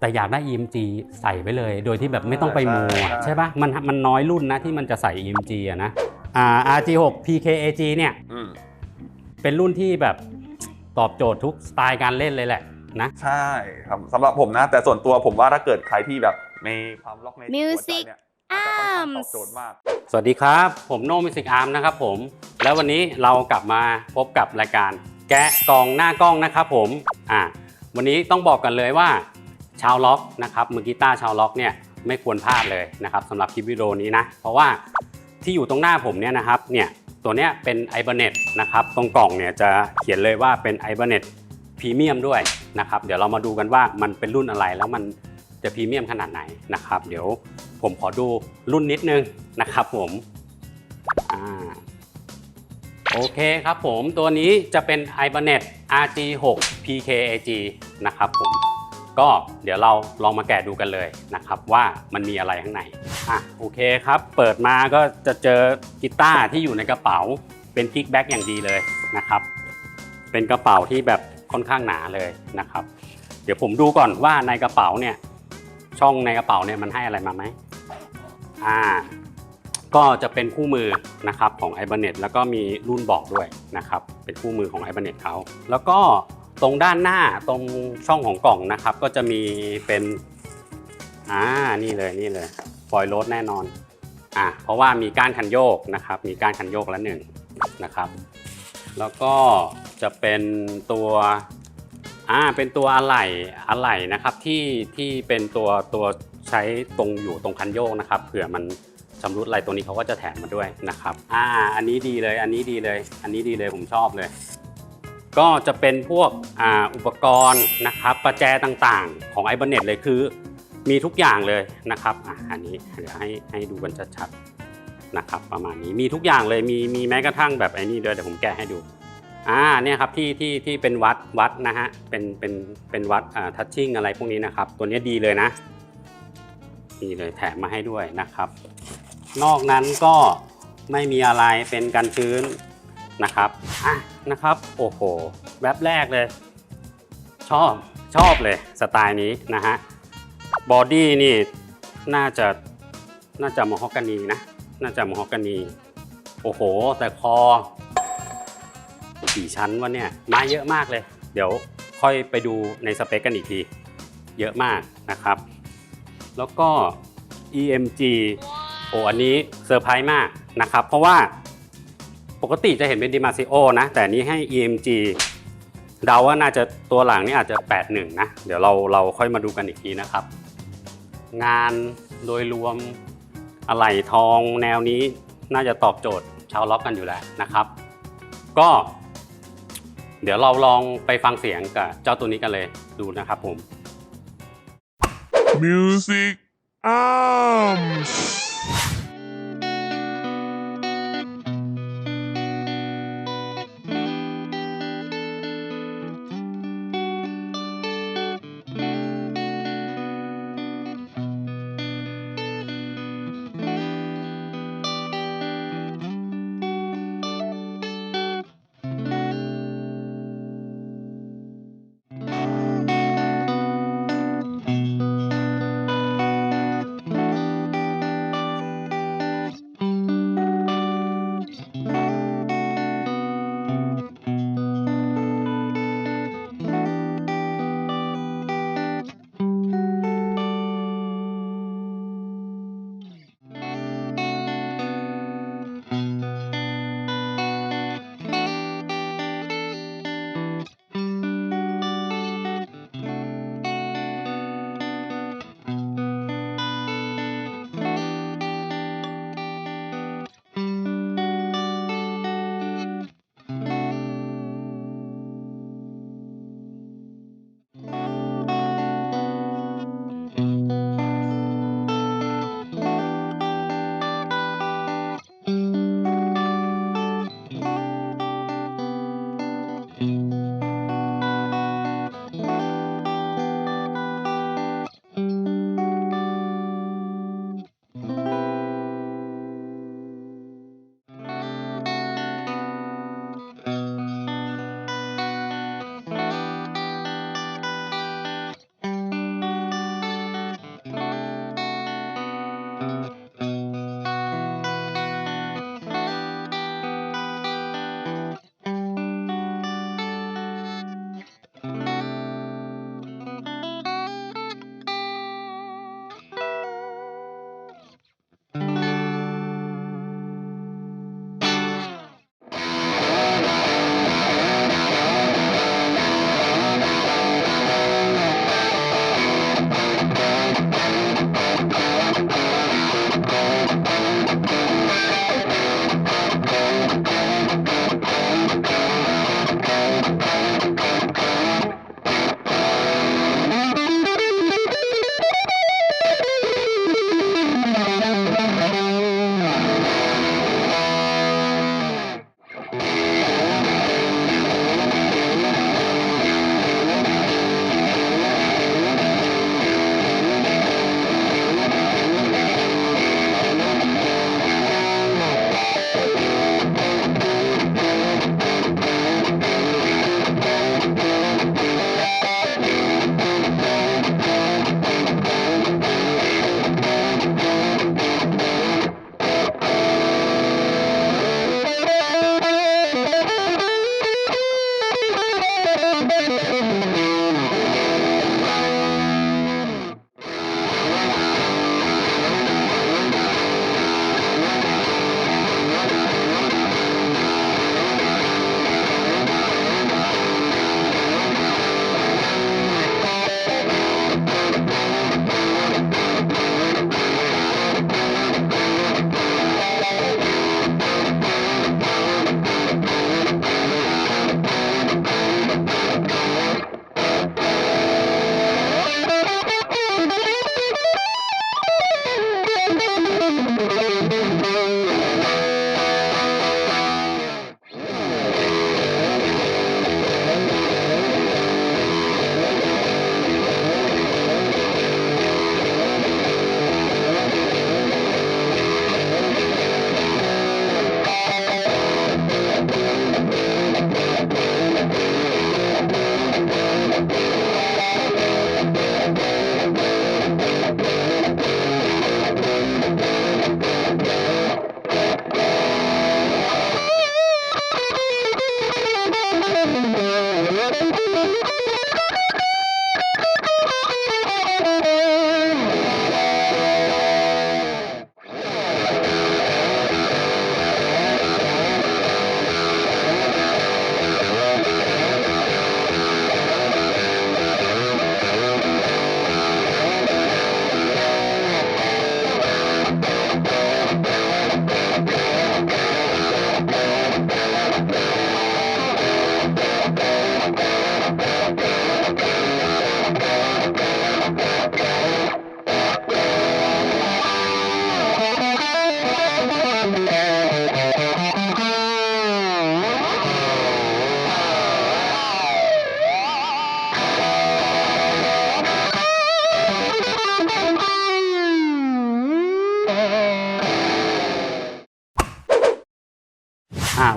แต่อยากได้ EMG ใส่ไว้เลย โดยที่แบบไม่ต้องไปโมอะใช่ใช่ปะมันมันน้อยรุ่นนะที่มันจะใส่ EMG อะนะอ่า RG6 PKAG เนี่ยอืมเป็นรุ่นที่แบบตอบโจทย์ทุกสไตล์การเล่นเลยแหละนะ ใช่ครับสำหรับผมนะ แต่ส่วนตัวผมว่าถ้าเกิดใครที่แบบมีความล็อกในหัวใจ Music เนี่ยอาจจะค่อนข้างตอบโจทย์มาก สวัสดีครับ ผมโนมิสิกอาร์มนะครับผม แล้ววันนี้เรากลับมาพบกับรายการแกะกองหน้ากล้องนะครับผมอ่าวันนี้ต้องบอกกันเลยว่า ชาวล็อกนะครับมือกีตาร์ชาวล็อกเนี่ยไม่ควรพลาดเลยนะครับสำหรับคลิปวิดีโอนี้นะ เพราะว่าที่อยู่ตรงหน้าผมเนี่ยนะครับเนี่ยตัวเนี้ยเป็น i b e r n e t นะครับตรงกล่องเนี่ยจะเขียนเลยว่าเป็น i b e r n e t พรีเมียมด้วยนะครับเดี๋ยวเรามาดูกันว่ามันเป็นรุ่นอะไรแล้วมันจะพรีเมียมขนาดไหนนะครับเดี๋ยวผมขอดูรุ่นนิดนึงนะครับผมอ่าโอเคครับผมตัวนี้จะเป็น i b e r n e t RG6 PKAG นะครับผม ก็เดี๋ยวเราลองมาแกะดูกันเลยนะครับ ว่ามันมีอะไรข้างในอะโอเคครับ เปิดมาก็จะเจอกีตาร์ที่อยู่ในกระเป๋าเป็นกิกแบ็กอย่างดีเลยนะครับ เป็นกระเป๋าที่แบบค่อนข้างหนาเลยนะครับ เดี๋ยวผมดูก่อนว่าในกระเป๋าเนี่ยช่องในกระเป๋าเนี่ยมันให้อะไรมาไหมอ่าก็จะเป็นคู่มือนะครับของ i b e r n e t แล้วก็มีรุ่นบอกด้วยนะครับ เป็นคู่มือของ i b e r n e t เขาแล้วก็ ตรงด้านหน้าตรงช่องของกล่องนะครับ ก็จะมีเป็นอ่านี่เลยนี่เลยฟอยล์โรดแน่นอนอ่าเพราะว่ามีก้านคันโยกนะครับ มีก้านคันโยกละหนึ่งนะครับ แล้วก็จะเป็นตัวอ่าเป็นตัวอะไหล่อะไหล่นะครับที่ที่เป็นตัวตัวใช้ตรงอยู่ตรงคันโยกนะครับเผื่อมันชำรุดอะไรตัวนี้เขาก็จะแถมมาด้วยนะครับ อ่า อันนี้ดีเลย อันนี้ดีเลย อันนี้ดีเลยผมชอบเลย ก็จะเป็นพวกออุปกรณ์นะครับประแจต่างๆ ของ i b e r n e t เลยคือมีทุกอย่างเลยนะครับอะอันนี้เดี๋ยวให้ให้ดูกันชัดๆนะครับประมาณนี้มีทุกอย่างเลยมีมีแม้กระทั่งแบบไอ้นี่ด้วยเดี๋ยวผมแกะให้ดูอ่าเนี่ยครับที่ที่ที่เป็นวัดวัดนะฮะเป็นเป็นเป็นวัดอ่าทัชชิ่งอะไรพวกนี้นะครับ ตัวนี้ดีเลยนะนี่เลยแถมมาให้ด้วยนะครับ นอกนั้นก็ไม่มีอะไรเป็นกันชื้น นะครับอะนะครับ โอ้โหแวบแรกเลย ชอบชอบเลยสไตล์นี้นะฮะบอดี้นี่น่าจะน่าจะมอฮอกกานีนะ น่าจะมอฮอกกานี โอ้โห แต่คอกี่ชั้นวะเนี่ยมาเยอะมากเลย เดี๋ยวค่อยไปดูในสเปคกันอีกที เยอะมากนะครับ แล้วก็ EMG โอ้อันนี้เซอร์ไพรส์มากนะครับ เพราะว่า ปกติจะเห็นเป็นดิมาซิโอนะ แต่นนี้ให้ EMG เดาว่าน่าจะตัวหลังนี่อาจจะ 81 นะ เดี๋ยวเราเราค่อยมาดูกันอีกทีนะครับ งานโดยรวมอะไหล่ทองแนวนี้น่าจะตอบโจทย์ชาวล็อกกันอยู่แล้วนะครับ ก็ เดี๋ยวเราลองไปฟังเสียงกับเจ้าตัวนี้กันเลยดูนะครับผม Music Arms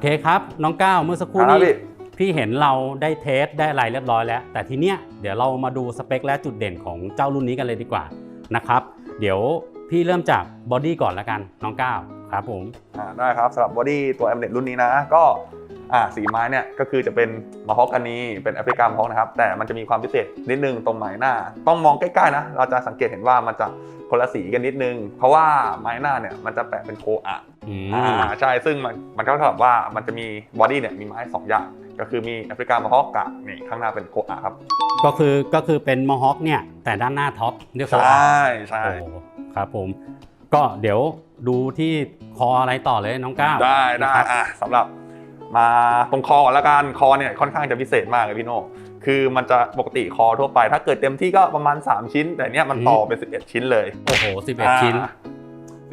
เคครับ น้องก้าวเมื่อสักครู่ครับนี้พี่พี่เห็นเราได้เทสได้อะไรเรียบร้อยแล้ว แต่ทีเนี้ยเดี๋ยวเรามาดูสเปค และจุดเด่นของเจ้ารุ่นนี้กันเลยดีกว่านะครับ เดี๋ยวพี่เริ่มจากบอดี้ก่อนละกันน้องก้าวครับผมอ่าได้ครับสำหรับบอดี้ตัวแอมเ t รุ่นนี้นะ ก็อ่าสีไม้เนี่ยก็คือจะเป็นมาฮอกกานีเป็นแอฟริกามาฮอกนะครับ แต่มันจะมีความพิเศษนิดนึงตรงไม้หน้า ต้องมองใกล้ๆนะ เราจะสังเกตเห็นว่ามันจะคนละสีกันนิดนึง เพราะว่าไม้หน้าเนี่ยมันจะแปะเป็นโคอะ อืมอ่าใช่ซึ่งมันมันก็เท่ากับว่ามันจะมีบอดี้เนี่ยมีไม้สองอย่างก็คือมีแอฟริกามาฮอกกับนี่ข้างหน้าเป็นโคอะครับ ก็คือก็คือเป็นมอฮอคเนี่ยแต่ด้านหน้าท็อปเรียกใชว่า่ใช่โอ้ครับผม ก็เดี๋ยวดูที่คออะไรต่อเลยน้องก้าวได้ได้นะครับอะสำหรับมาตรงคอก่อนละกันคอเนี่ยค่อนข้างจะพิเศษมากเลยพี่โน่คือมันจะปกติคอทั่วไป ถ้าเกิดเต็มที่ก็ประมาณ 3 ชิ้น แต่เนี้ยมันต่อเป็น 11 ชิ้นเลย โอ้โห 11 ชิ้นอ่า11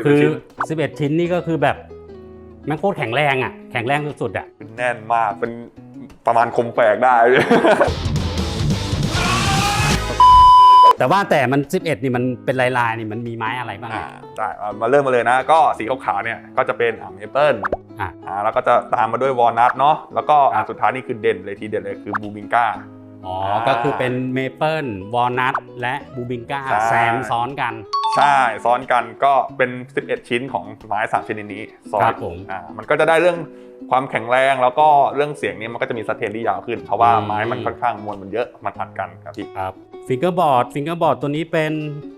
คือชิ้น11 ชิ้นนี่ก็คือแบบแมันโคตรแข็งแรงอะ แข็งแรงสุดๆอะเป็นแน่นมากเป็นประมาณคมแฝกได้ แต่ว่าแต่มัน 11 นี่มันเป็นลายๆนี่มันมีไม้อะไรบ้างอ่าอะ ได้เอามาเริ่มมาเลยนะ ก็สีขาวๆเนี่ยก็จะเป็นอ่าเมเปิลอะอ่าแล้วก็จะตามมาด้วยวอลนัทเนาะแล้วก็ครัอ่าบสุดท้ายนี่คือเด่นเลยทีเด่นเลยคือบูบิงก้า อ๋ออ่าก็คือเป็นเมเปิลวอลนัทและบูบิงก้าใช่ แซมซ้อนกัน ใช่ซ้อนกันก็เป็น 11 ชิ้นของไม้3ชนิดนี้ซ้อนครับผมอ่ามันก็จะได้เรื่องความแข็งแรงแล้วก็เรื่องเสียงนี้มันก็จะมีสเตนที่ยาวขึ้น เพราะว่าอืม ไม้มันค่อนข้างมวลมันเยอะมันอัดกันครับพี่ครับฟิงเกอร์บอร์ดฟิงเกอร์บอร์ดตัวนี้เป็น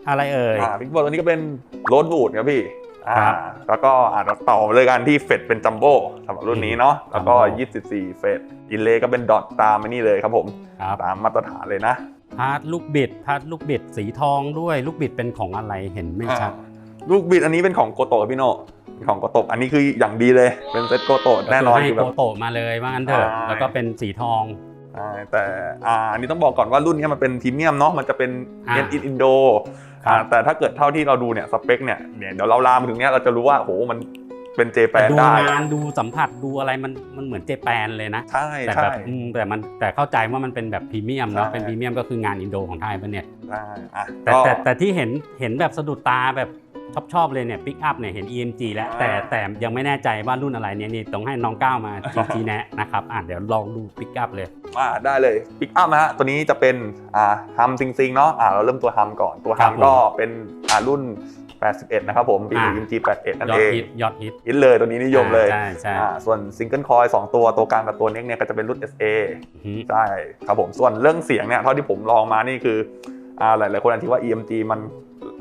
อะไรเอ่ย อ่าพิกบอลตัวนี้ก็เป็นโรดบูดครับพี่ อ่าครับแล้วก็อ่าเราต่อเลยกันที่เฟดเป็นจัมโบ้สำหรับรุ่นนี้เนาะแล้วก็จัมโบ้24 เฟดอินเลก็เป็นดอทตามอันนี้เลยครับผมครับตามมาตรฐานเลยนะพาร์ทลูกบิดพาร์ทลูกบิดสีทองด้วยลูกบิดเป็นของอะไรเห็นไม่ชัดอ่าลูกบิดอันนี้เป็นของโกโตะครับพี่โน่เป็นของโกโตะอันนี้คืออย่างดีเลยเป็นเซ็ตโกโตะแน่นอนก็คืคือให้แบโกบโตะมาเลยว่างั้นเถอะใช่แล้วก็เป็นสีทองใช่ แต่อ่าอันนี้ต้องบอกก่อนว่ารุ่นนี้มันเป็นพรีเมียมเนาะมันจะเป็นอ่าเอ็นอินอินโดครับแต่ถ้าเกิดเท่าที่เราดูเนี่ยสเปคเนี่ยเนี่ยเดี๋ยวเราลามถึงเนี้ยเราจะรู้ว่าโหมันเป็นเจแปนดูได้งานดูสัมผัสดูอะไรมันมันเหมือนเจแปนเลยนะใช่แต่แบใช่บอืมแต่มันแต่เข้าใจว่ามันเป็นแบบพรีเมียมเนาะใช่เป็นพรีเมียมก็คืองานอินโดของไทยปะเนี่ยใช่อะแต่ก็แต่แต่ที่เห็นเห็นแบบสะดุดตาแบบ ชอบชอบเลยเนี่ยปิกอัพเนี่ยเห็น EMG แล้วอ่าแต่แต่ยังไม่แน่ใจว่ารุ่นอะไรเนี่ยนี่ต้องให้น้องก้าวมาชี้แนะนะครับอะเดี๋ยวลองดูปิกอัพเลยอ่าได้เลยปิกอัพนะฮะตัวนี้จะเป็นอ่าฮัมซิงซิงเนาะอ่าเราเริ่มตัวฮัมก่อนตัวครัฮับมผมก็เป็นอ่ารุ่น 81 นะครับผมปีอ่ายิมจี81 นั่นยอเอดงฮิตยอดฮิตฮิตเลยตัวนี้นิยมเลยใช่ใช่อ่าส่วนซิงเกิลคอย2ตัวตัวกลางกับตัวเน็กเนี่ยก็จะเป็นรุ่น SA อือฮึใช่ครับผมส่วนเรื่องเสียงเนี่ยเท่าที่ผมลองมานี่คืออ่าหลายๆคนอาจจะคิดว่า EMG มัน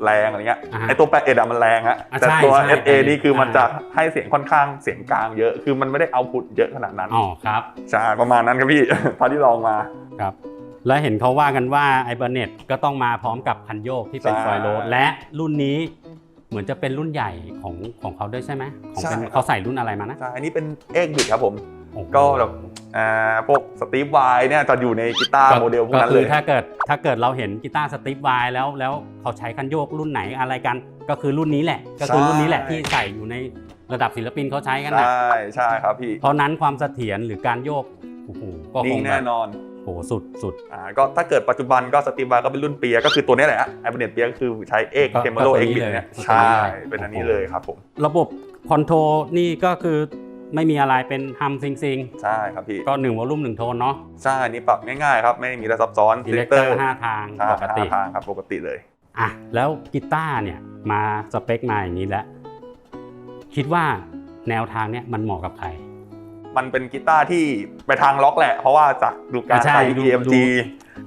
แรงอะไรเงี้ยอ่าฮะไอตัว81อะมันแรงฮะอะแต่ใช่ตัวใช่ SA นี่คือมันใช่จะให้เสียงค่อนข้างเสียงกลางเยอะ คือมันไม่ได้เอาพุทเยอะขนาดนั้นอ๋อครับใช่ประมาณนั้นครับพี่เท่าที่ลองมาครับและเห็นเขาว่ากันว่าไอเบอร์เน็ตก็ต้องมาพร้อมกับคันโยกที่เป็นใช่ฟอยล์โรดและรุ่นนี้เหมือนจะเป็นรุ่นใหญ่ของของเขาด้วยใช่ไหมของเป็นใช่ครับเขาใส่รุ่นอะไรมานะใช่อันนี้เป็นเอกบิดครับผมโอ้โห ก็แบบอ่าพวกสตีฟไวเนี่ยจะอยู่ในกีตาร์โมเดลพวกนั้นก็เลคือยถ้าเกิดถ้าเกิดเราเห็นกีตาร์สตีฟไวแล้วแล้วเขาใช้คันโยกรุ่นไหนอะไรกันก็คือรุ่นนี้แหละ ก็คือรุ่นนี้แหละที่ใส่อยู่ในระดับศิลปินเขาใช้กันใชนะ่ใช่ครับพี่ เพราะนั้นความเสถียรหรือการโยกโอ้โหก็คนิ่งงแบแน่บนอนโอ้โหสุดสุดอ่าก็ถ้าเกิดปัจจุบันก็สตีฟไวก็เป็นรุ่นเปียก็คือตัวนี้แหละไอเบเน็ตเปียก็คือใช้เอกก็เคมโลก็ตัวเอกนี้บิดเลยเนี่ยตัวนี้ใช่เลยเป็นอันนี้โอ้โหเลยครับผม ระบบคอนโทรลนี่ก็คือ ไม่มีอะไรเป็นฮัมซิงซิงใช่ครับพี่ ก็หนึ่งวอลลุ่มหนึ่งโทนเนาะใช่อันนี้ปรับง่ายๆครับไม่มีอะไรซับซ้อนดีเลกเตอร์ห้าทางอ่าปกติห้าทางครับปกติเลยอะแล้วกีตาร์เนี่ยมาสเปคมาอย่างนี้แล้วคิดว่าแนวทางเนี่ยมันเหมาะกับใคร มันเป็นกีตาร์ที่ไปทางล็อกแหละ เพราะว่าจากดูการใช่ใช้ดู EMG ดู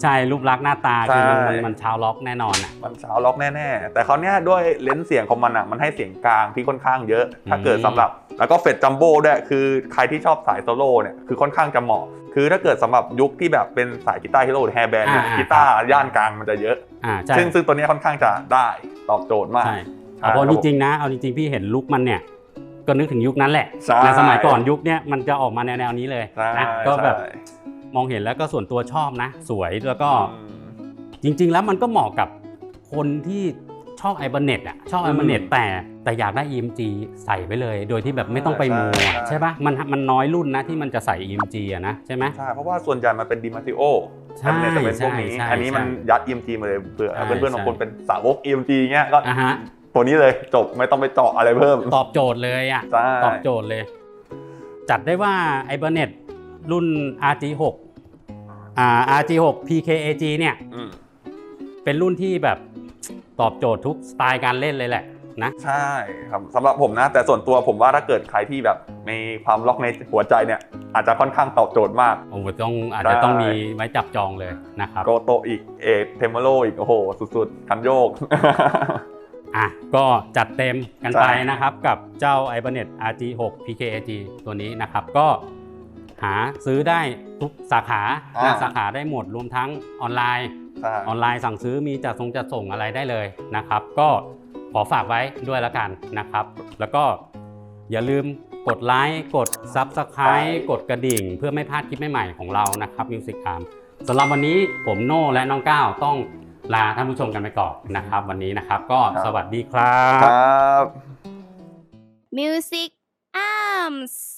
ใช่รูปลักษณ์หน้าตาคือมันใช่ มันมันชาวล็อกแน่นอนอะ มันเช้าล็อกแน่ๆ แต่เขาวเนี้ยด้วยเลนส์เสียงของมันอะ มันให้เสียงกลางที่ค่อนข้างเยอะ ถ้าเกิดอืมสำหรับ แล้วก็เฟดจัมโบ้ด้วย คือใครที่ชอบสายโซโล่เนี่ย คือค่อนข้างจะเหมาะ คือถ้าเกิดสำหรับยุคที่แบบเป็นสายกีตาร์ฮีโร่หรือแฮร์แบนด์เนี่ยอ่า กีตาร์ย่านกลางมันจะเยอะ อ่าใช่ซึ่งซึ่งตัวเนี้ยค่อนข้างจะได้ตอบโจทย์มาก ใช่ใช่เอาเพราะครับจริงๆนะเอาจริงๆพี่เห็นลุคมันเนี่ย ก็นึกถึงยุคนั้นแหละใช่ ในสมัยก่อนยุคเนี้ยมันจะออกมาแนวๆนี้เลยใช่นะก็แบบ ใช่ มองเห็นแล้วก็ส่วนตัวชอบนะ สวยแล้วก็อืมจริง ๆ แล้วมันก็เหมาะกับคนที่ชอบไอเบเน็ตอะชอบไอเบเน็ตอืมแต่แต่อยากได้ EMG ใส่ไปเลย โดยที่แบบไม่ต้องไปใช่มูอะใช่ ใช่ปะมันมันน้อยรุ่นนะที่มันจะใส่ EMG อะนะใช่ไหม ใช่เพราะว่าส่วนใหญ่มันเป็นดีมาติโอใช่จะเป็นพวกนี้ ใช่ใช่อันนี้มันใช่ยัด EMG มาเลยเผื่อใช่เพื่อนๆบางใช่คนเป็นสาวก EMG เงี้ยก็อะฮะตัวนี้เลยจบไม่ต้องไปเจาะอะไรเพิ่มตอบโจทย์เลยอะ ใช่ ตอบโจทย์เลย จัดได้ว่า i b e r n e t รุ่น RG6 อ่า RG6 PKAG เนี่ย อืมเป็นรุ่นที่แบบตอบโจทย์ทุกสไตล์การเล่นเลยแหละนะ ใช่ครับสำหรับผมนะ แต่ส่วนตัวผมว่าถ้าเกิดใครที่แบบมีความล็อกในหัวใจเนี่ย อาจจะค่อนข้างตอบโจทย์มาก ผมว่าต้องอาจจะต้องมีไว้จับจองเลยนะครับ โกโตอีกเอกเทมโลอีก โอ้โห สุดๆคันโยก อะก็จัดเต็มกันไปใช่ นะครับกับเจ้า i b e r n e t RG6 PKAG ตัวนี้นะครับ ก็ หาซื้อได้ทุกสาขานะสาขาได้หมดรวมทั้งออนไลน์ ใช่ออนไลน์สั่งซื้อมีจัดส่งจัดส่งอะไรได้เลยนะครับ ก็ขอฝากไว้ด้วยแล้วกันนะครับ แล้วก็อย่าลืมกดไลค์กด Subscribe กดกระดิ่ง เพื่อไม่พลาดคลิปใหม่ๆของเรานะครับ Music Arm สำหรับวันนี้ผมโน่และน้องก้าวต้องลาท่านผู้ชมกันไปก่อนนะครับ วันนี้นะครับก็สวัสดีครัคบรับ Music Arms